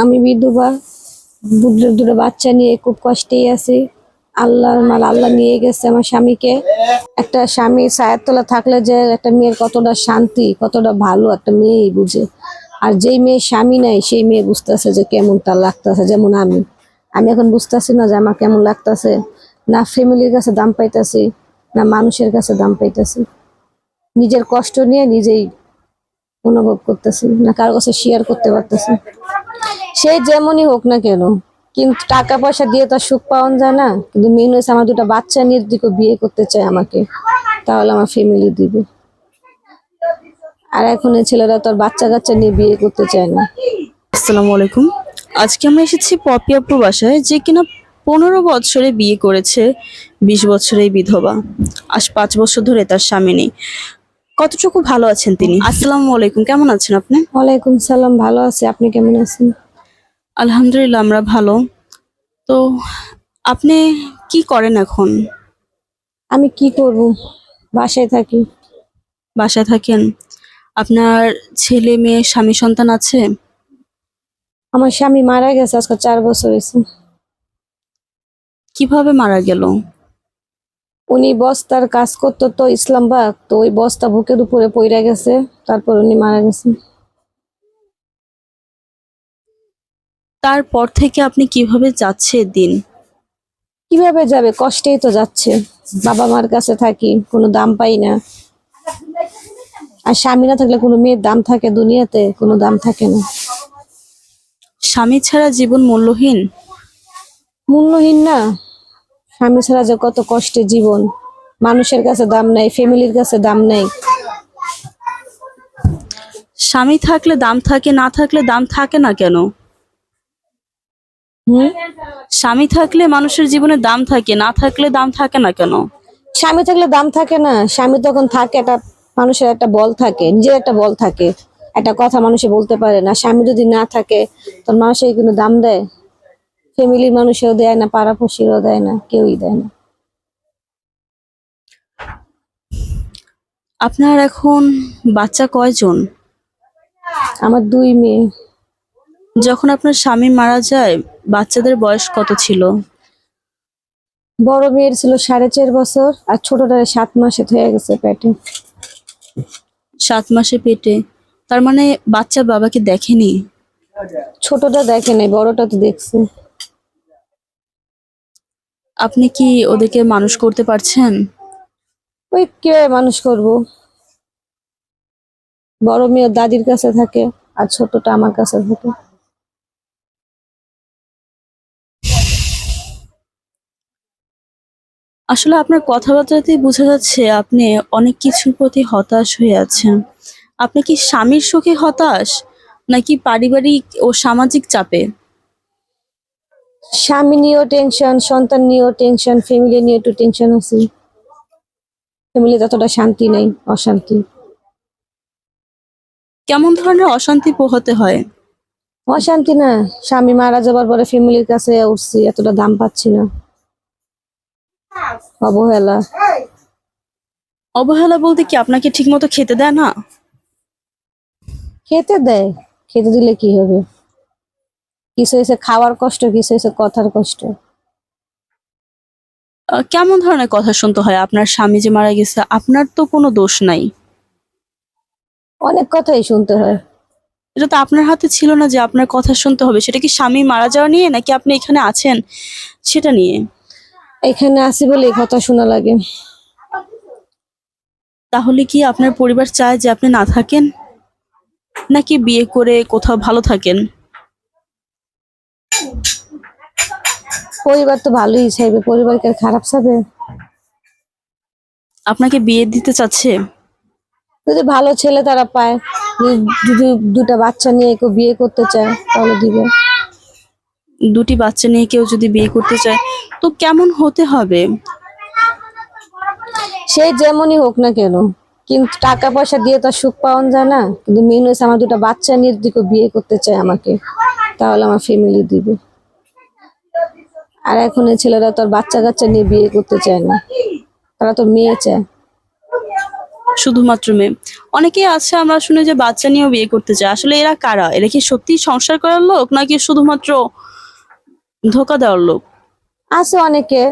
আমি বিধবা দুটো দুটো বাচ্চা নিয়ে খুব কষ্টেই আছি। আল্লাহর মাল আল্লাহ নিয়ে গেছে আমার স্বামীকে। একটা স্বামী ছায়ার তলা থাকলে যে একটা মেয়ের কতটা শান্তি, কতটা ভালো একটা মেয়েই বুঝে। আর যেই মেয়ে স্বামী নাই, সেই মেয়ে বুঝতেছে যে কেমন তার লাগতেছে। যেমন আমি। আমি এখন বুঝতেছি না যে আমার কেমন লাগতেছে। না ফ্যামিলির কাছে দাম পাইতেছি, না মানুষের কাছে দাম পাইতেছি। নিজের কষ্ট নিয়ে নিজেই অনুভব করতেছি, না কারও কাছে শেয়ার করতে পারতেছি। সে যেমনই হোক না কেন, কিন্তু টাকা পয়সা দিয়ে তো সুখ পাওয়া যায় না। কিন্তু মেন হয়েছে আমার দুটো বাচ্চা নিয়ে দিকে বিয়ে করতে চায় আমাকে, তাহলে আমার ফ্যামিলি দিবে। আর এখন এই ছেলেরা তো আর বাচ্চা কাচ্চা নিয়ে বিয়ে করতে চায় না। আসসালামু আলাইকুম। আজকে আমরা এসেছি পপি আপুর বাসায় যে কিনা পনেরো বছরে বিয়ে করেছে বিশ বছরেই বিধবা। আজ পাঁচ বছর ধরে তার স্বামী নেই। কতটুকু ভালো আছেন তিনি? আসসালামু আলাইকুম কেমন আছেন আপনি? ওয়ালাইকুম সালাম ভালো আছি। আপনি কেমন আছেন? আলহামদুলিল্লাহ আমরা ভালো। তো আপনি কি করেন এখন? আমি কি করব? বাসায় থাকি। বাসায় থাকেন। আপনার ছেলে মেয়ে স্বামী সন্তান আছে? আমার স্বামী মারা গেছে আজকে চার বছর হয়েছে। কীভাবে মারা গেল? উনি বস্তার কাজ করতো তো ইসলামবাগ তো ওই বস্তা বুকের উপরে পইরা গেছে তারপর উনি মারা গেছে। তারপর থেকে আপনি কীভাবে যাচ্ছে দিন? কীভাবে যাবে? কষ্টেই তো যাচ্ছে। বাবা মার কাছে থাকি কোনো দাম পাই না। আর স্বামী না থাকলে কোনো মেয়ের দাম থাকে দুনিয়াতে কোনো দাম থাকে না। স্বামী ছাড়া জীবন মূল্যহীন? মূল্যহীন না। স্বামী ছাড়া যে কত কষ্টের জীবন। মানুষের কাছে দাম নাই ফ্যামিলির কাছে দাম নাই। স্বামী থাকলে দাম থাকে না থাকলে দাম থাকে না কেন? হুম? স্বামী থাকলে মানুষের জীবনে দাম থাকে না থাকলে দাম থাকে না কেন? স্বামী থাকলে দাম থাকে না। স্বামী তখন থাকে একটা মানুষের একটা বল থাকে নিজের একটা বল থাকে। একটা কথা মানুষে বলতে পারে না। স্বামী যদি না থাকে তখন মানুষের কোনো দাম দেয়? ফ্যামিলির মানুষেও দেয় না পাড়াপড়শিরও দেয় না কেউই দেয় না। আপনার এখন বাচ্চা কয়জন? আমার দুই মেয়ে। যখন আপনার স্বামী মারা যায় বাচ্চাদের বয়স কত ছিল? বড় মেয়ের ছিল সাড়ে চার বছর আর ছোটটার সাত মাসে হয়ে গেছে পেটে। সাত মাসে পেটে। তার মানে বাচ্চা বাবাকে দেখেনি? ছোটটা দেখে নাই বড়টা তো দেখছে। আপনি কি ওদেরকে মানুষ করতে পারছেন? ওই কে মানুষ করব? বড় মেয়ে দাদির কাছে থাকে আর ছোটটা আমার কাছে থাকে। আসলে আপনার কথাবার্তাতেই বোঝা যাচ্ছে আপনি অনেক কিছুর প্রতি হতাশ হয়ে আছেন। আপনি কি স্বামীর সুখে হতাশ? নাকি পারিবারিক ও সামাজিক চাপে? স্বামী নিয়েও টেনশন সন্তান নিয়েও টেনশন ফ্যামিলি নিয়ে একটু টেনশন আছে। ফ্যামিলি ততটা শান্তি নেই অশান্তি। কেমন ধরনের অশান্তি পোহাতে হয়? অশান্তি না স্বামী মারা যাবার পরে ফ্যামিলির কাছে উঠছি এতটা দাম পাচ্ছি না। অবহেলা। অবহেলা বলতে কি আপনাকে ঠিকমতো খেতে দেয় না? খেতে দেয় খেতে দিলে কি হবে? কিছু হয়েছে খাওয়ার কষ্ট কিছু হয়েছে কথার কষ্ট। কেমন ধরনের কথা শুনতে হয়? আপনার স্বামী যে মারা গেছে আপনার তো কোনো দোষ নাই। অনেক কথাই শুনতে হয়। এটা তো আপনার হাতে ছিল না যে আপনার কথা শুনতে হবে। সেটা কি স্বামী মারা যাওয়া নিয়ে নাকি আপনি এখানে আছেন সেটা নিয়ে? এখানে আসি বলে এই কথা শোনা লাগে। তাহলে কি আপনার পরিবার চায় যে আপনি না থাকেন? নাকি বিয়ে করে কোথাও ভালো থাকেন? পরিবার তো ভালোই চাইবে পরিবারকে খারাপ চাবে আপনাকে বিয়ে দিতে চাচ্ছে? যদি ভালো ছেলে তারা পায় যদি দুটা বাচ্চা নিয়ে কেউ বিয়ে করতে চায় তাহলে দিবে। দুটি বাচ্চা নিয়ে কেউ যদি বিয়ে করতে চায় তো কেমন হতে হবে? সে যেমনই হোক না কেন কিন্তু টাকা পয়সা দিয়ে তো আর সুখ পাওয়া যায় না। কিন্তু মেন হয়েছে আমার দুটা বাচ্চা নিয়ে যদি কেউ বিয়ে করতে চায় আমাকে তাহলে আমার ফ্যামিলি দিবে। আর এখন এই ছেলেরা তো আর বাচ্চা কাচ্চা নিয়ে বিয়ে করতে চায় না। তারা তো মেয়ে চায়। শুধুমাত্র মেয়ে। অনেকেই আছে আমরা শুনে যে বাচ্চা নিয়েও বিয়ে করতে চায়। আসলে এরা কারা? এরা কি সত্যি সংসার করার লোক নাকি শুধুমাত্র ধোকা দেওয়ার লোক? আছে অনেকে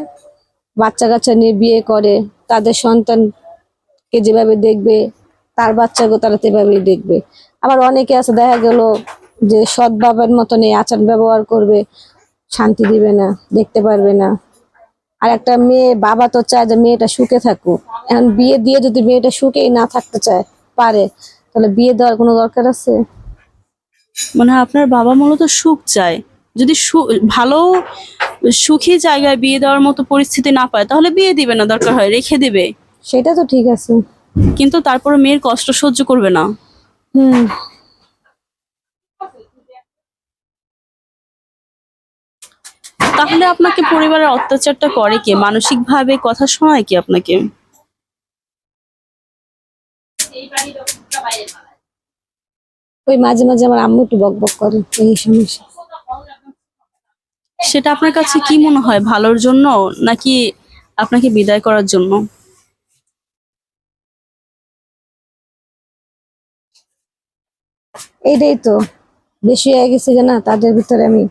বাচ্চা কাচ্চা নিয়ে বিয়ে করে তাদের সন্তানকে যেভাবে দেখবে, তার বাচ্চাকে তারা সেভাবেই দেখবে। আবার অনেকে আছে, দেখা গেল যে সৎ বাবার মতন এই আচার ব্যবহার করবে, শান্তি দিবে না, দেখতে পারবে না। আর একটা মেয়ে, বাবা তো চায় যে মেয়েটা সুখে থাকুক। এখন বিয়ে দিয়ে যদি মেয়েটা সুখেই না থাকতে চায়, পারে, তাহলে বিয়ে দেওয়ার কোনো দরকার আছে? মানে আপনার বাবা মূলত সুখ চায়। যদি ভালো, সুখী জায়গায় বিয়ে দেওয়ার মতো পরিস্থিতি না পায়, তাহলে বিয়ে দিবে না, দরকার হয়, রেখে দিবে। সেটা তো ঠিক আছে। কিন্তু তারপরে মেয়ের কষ্ট সহ্য করবে না। হুম। তাহলে আপনাকে পরিবারের অত্যাচারটা করে কে? মানসিক ভাবে কথা শোনায় কি আপনাকে? ওই মাঝে মাঝে আমার আম্মু একটু বক বক করে এই সমস্যা। সেটা আপনার কাছে কি মনে হয় ভালোর জন্য নাকি আপনাকে বিদায় করার জন্য? এইটাই তো। বেশি হয়ে গেছে না তাদের ভিতরে আমি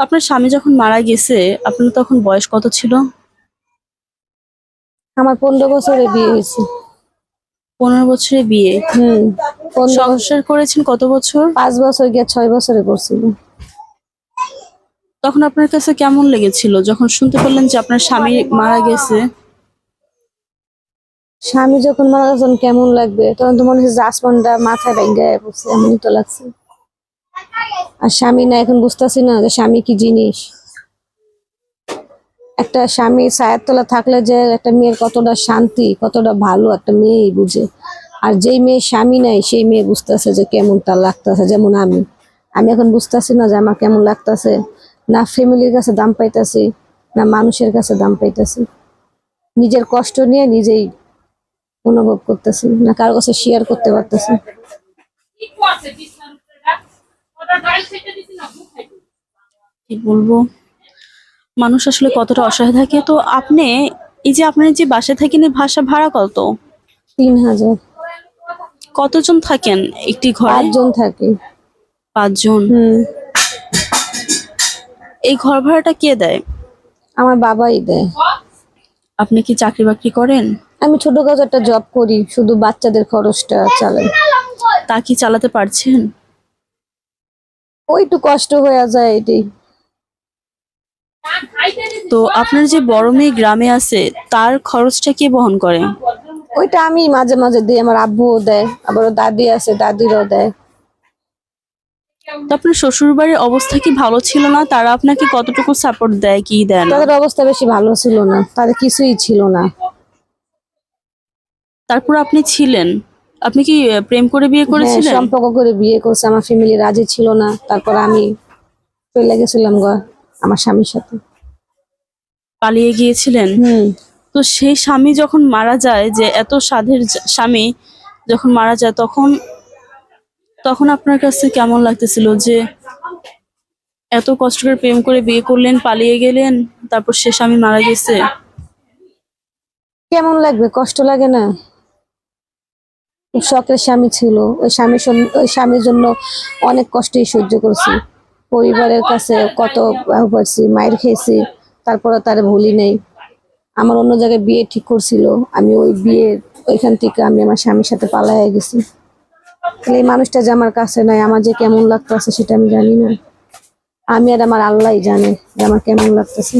আপনার স্বামী যখন মারা গেছে আপনার তখন বয়স কত ছিল? আমার পনেরো বছরে বিয়ে হয়েছে। পনেরো বছরে বিয়ে? হুম সংসার করেছেন কত বছর? পাঁচ বছর গিয়ে ছয় বছরে করছিল। তখন আপনার কাছে কেমন লেগেছিল? যখন শুনতে পারলেন যে আপনার স্বামী মারা গেছে স্বামী যখন মারা গেছেন, কেমন লাগবে? তখন তো মনে হচ্ছে আসমানটা মাথায় ভেঙে পড়ছে, এমনই তো লাগছে। আর স্বামী না, এখন বুঝতেছি না যে স্বামী কি জিনিস। একটা স্বামী সায়ের তলা থাকলে যে একটা মেয়ের কতটা শান্তি, কতটা ভালো একটা মেয়েই বুঝে। আর যেই মেয়ে স্বামী নাই, সেই মেয়ে বুঝতেছে যে কেমন তার লাগতেছে, যেমন আমি। আমি এখন বুঝতেছি না যে আমার কেমন লাগতেছে। না ফ্যামিলির কাছে দাম পাইতাছি, না মানুষের কাছে দাম পাইতেছি। নিজের কষ্ট নিয়ে নিজেই অনুভব করতেছি না কারও কাছে শেয়ার করতে পারতেছি কি বলব? মানুষ আসলে কতটা অসহায় থাকে তো আপনি এই যে আপনার যে বাসায় থাকেন ভাষা ভাড়া কত? তিন হাজার। কতজন থাকেন একটি ঘরে? পাঁচজন থাকে। পাঁচজন? এই ঘর ভাড়াটা কে দেয়? আমার বাবাই দেয়। আপনি কি চাকরি বাকরি করেন? আমি ছোটখাটো একটা জব করি শুধু বাচ্চাদের খরচটা চালাই। তা কি চালাতে পারছেন? ওই একটু কষ্ট হয়ে যায় এটাই। তো আপনার যে বড় মেয়ে গ্রামে আছে তার খরচটা কে বহন করে? ওইটা আমি মাঝে মাঝে দিই আমার আব্বুও দেয় আবার দাদি আছে দাদিরও দেয়। তো আপনার শ্বশুর বাড়ির অবস্থা কি ভালো ছিল না? তারা আপনাকে কতটুকু সাপোর্ট দেয় কি দেয় তাদের অবস্থা বেশি ভালো ছিল না তাদের কিছুই ছিল না। তারপর আপনি ছিলেন। আপনি কি প্রেম করে বিয়ে হ্যাঁ, করেছিলেন? সম্পর্ক করে বিয়ে করছে। আমার ফ্যামিলি রাজি ছিল না। তারপর আমি চলে গেছিলাম গা আমার স্বামীর সাথে। পালিয়ে গিয়েছিলেন? তো সেই স্বামী যখন মারা যায় যে এত সাধের স্বামী যখন মারা যায় তখন তখন আপনার কাছে কেমন লাগতেছিল যে এত কষ্ট করে প্রেম করে বিয়ে করলেন পালিয়ে গেলেন তারপর সে স্বামী মারা গেছে? কেমন লাগবে? কষ্ট লাগে না? শখের স্বামী ছিল। ওই স্বামীর ওই স্বামীর জন্য অনেক কষ্টই সহ্য করছি। পরিবারের কাছে কত পারছি মায়ের খেয়েছি তারপরে তার ভুলি নেই। আমার অন্য জায়গায় বিয়ে ঠিক করছিল। আমি ওই বিয়ে, ওইখান থেকে আমি আমার স্বামীর সাথে পালাইয়া গেছি। তাহলে এই মানুষটা যে আমার কাছে নাই, আমার যে কেমন লাগতেছে সেটা আমি জানি না। আমি আর আমার আল্লাহই জানে যে আমার কেমন লাগতেছে।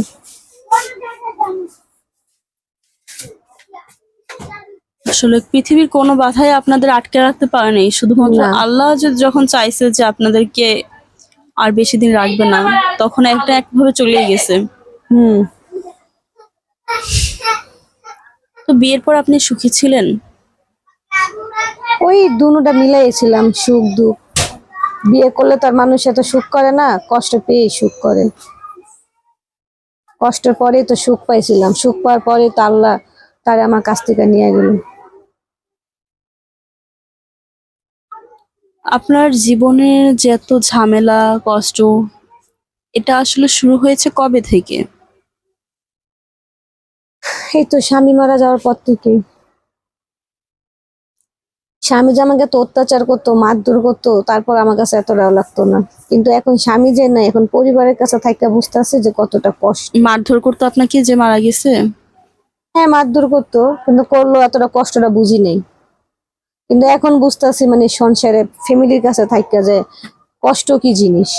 আসলে পৃথিবীর কোনো বাধাই আপনাদের আটকে রাখতে পারেনি শুধুমাত্র আল্লাহ যখন চাইছে যে আপনাদেরকে আর বেশি দিন রাখবে না তখন একটা একভাবে চলেই গেছে। হুম। তো বিয়ের পর আপনি সুখী ছিলেন? ওই দুটা মিলাইছিলাম সুখ দুঃখ। বিয়ে করলে তার মানুষ এত সুখ করে না কষ্ট পেয়ে সুখ করে। কষ্টের পরে তো সুখ পাইছিলাম। সুখ পাওয়ার পরে তো আল্লাহ তার আমার কাছ থেকে নিয়ে গেল। আপনার জীবনের যে এত ঝামেলা কষ্ট এটা আসলে শুরু হয়েছে কবে থেকে? এই তো স্বামী মারা যাওয়ার পর থেকে। স্বামী যে আমাকে তো অত্যাচার করতো মারধর করতো তারপর আমার কাছে এত এতটাও লাগতো না। কিন্তু এখন স্বামী যে নাই এখন পরিবারের কাছে থাইকা বুঝতে আছে যে কতটা কষ্ট। মারধর করতো আপনাকে যে মারা গেছে? হ্যাঁ মারধর করতো কিন্তু করল এতটা কষ্টটা বুঝি নেই। কিন্তু এখন বুঝতেছি মানে সংসারে ফ্যামিলির কাছে থাইকা যে কষ্ট কি জিনিস?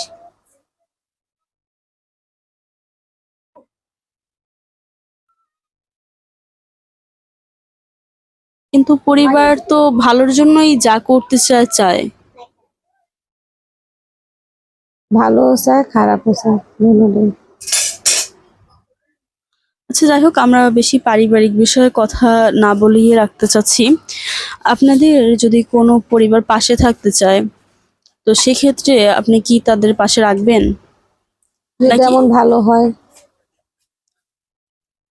কিন্তু পরিবার তো ভালোর জন্যই যা করতে চায় চায়। ভালো চায় খারাপও চায় আচ্ছা যাই হোক আমরা বেশি পারিবারিক বিষয়ে কথা না বলিয়ে রাখতে চাচ্ছি। আপনাদের যদি কোনো পরিবার পাশে থাকতে চায় তো সেক্ষেত্রে আপনি কি তাদের পাশে রাখবেন? যদি নাকি- ভালো হয়।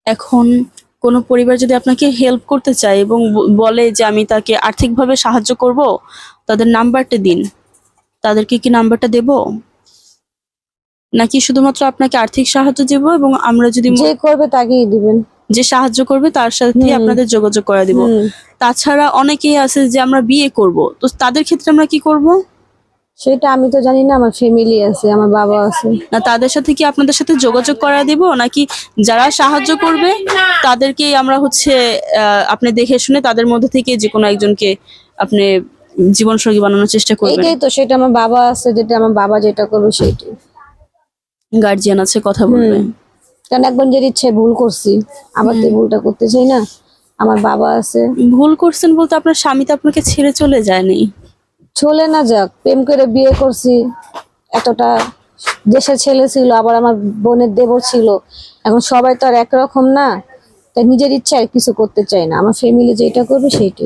এখন কোনো পরিবার যদি আপনাকে হেল্প করতে চায় এবং বলে যে আমি তাকে আর্থিকভাবে সাহায্য করব তাদের নাম্বারটা দিন। তাদেরকে কি নাম্বারটা দেব? নাকি শুধুমাত্র আপনাকে আর্থিক সাহায্য দেব এবং আমরা যদি যে করবে তাকেই দিবেন। যে সাহায্য করবে তার সাথে আপনাদের যোগাযোগ করে দিব। তাছাড়া অনেকেই আছে যে আমরা বিয়ে করব। তো তাদের ক্ষেত্রে আমরা কি করব? সেটা আমি তো জানি না আমার ফ্যামিলি আছে আমার বাবা আছে। না তাদের সাথে কি আপনাদের সাথে যোগাযোগ করা দিব? নাকি যারা সাহায্য করবে তাদেরকেই আমরা হচ্ছে আপনি দেখে শুনে তাদের মধ্যে থেকে যে কোনো একজনকে আপনি জীবন সঙ্গী বানানোর চেষ্টা করবেন। এইটাই তো সেটা আমার বাবা আছে যেটা আমার বাবা যেটা করবে সেইটাই গার্জিয়ান আছে কথা বলবে। কারণ একবার যে ইচ্ছে ভুল করছি আবার তো ভুলটা করতে চাই না আমার বাবা আছে। ভুল করছেন বলতে আপনার স্বামী তো আপনাকে ছেড়ে চলে যায়নি। চলে না যাক প্রেম করে বিয়ে করছি। এতটা দেশের ছেলে ছিল আবার আমার বোনের দেবর ছিল। এখন সবাই তো আর একরকম না তাই নিজের ইচ্ছায় কিছু করতে চাই না। আমার ফ্যামিলি যেটা করবে সেইটাই।